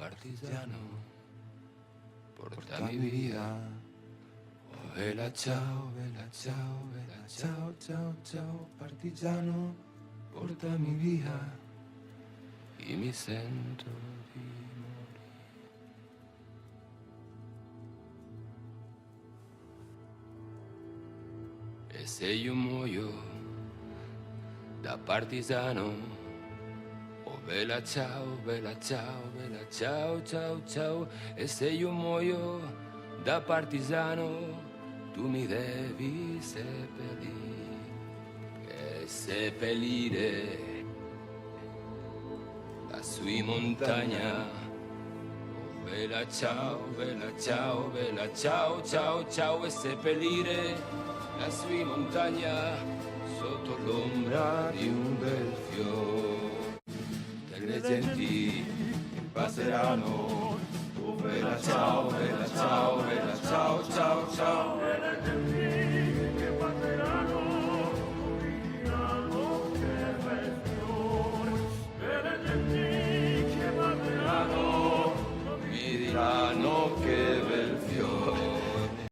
Partisano, porta mi vida. Oh, vela chao, vela chao, vela chao, chao, chao, partigiano, porta mi vida y mi centro de morir. Ese yo moyo da partisano. Bella ciao, bella ciao, bella ciao, ciao, ciao, e se io muoio da partigiano, tu mi devi seppellire, e seppellire lassù in montagna. Bella ciao, bella ciao, bella ciao, ciao, ciao, e seppellire lassù in montagna sotto l'ombra di un bel fiore. kolejny dzień i pasy rano wyleciały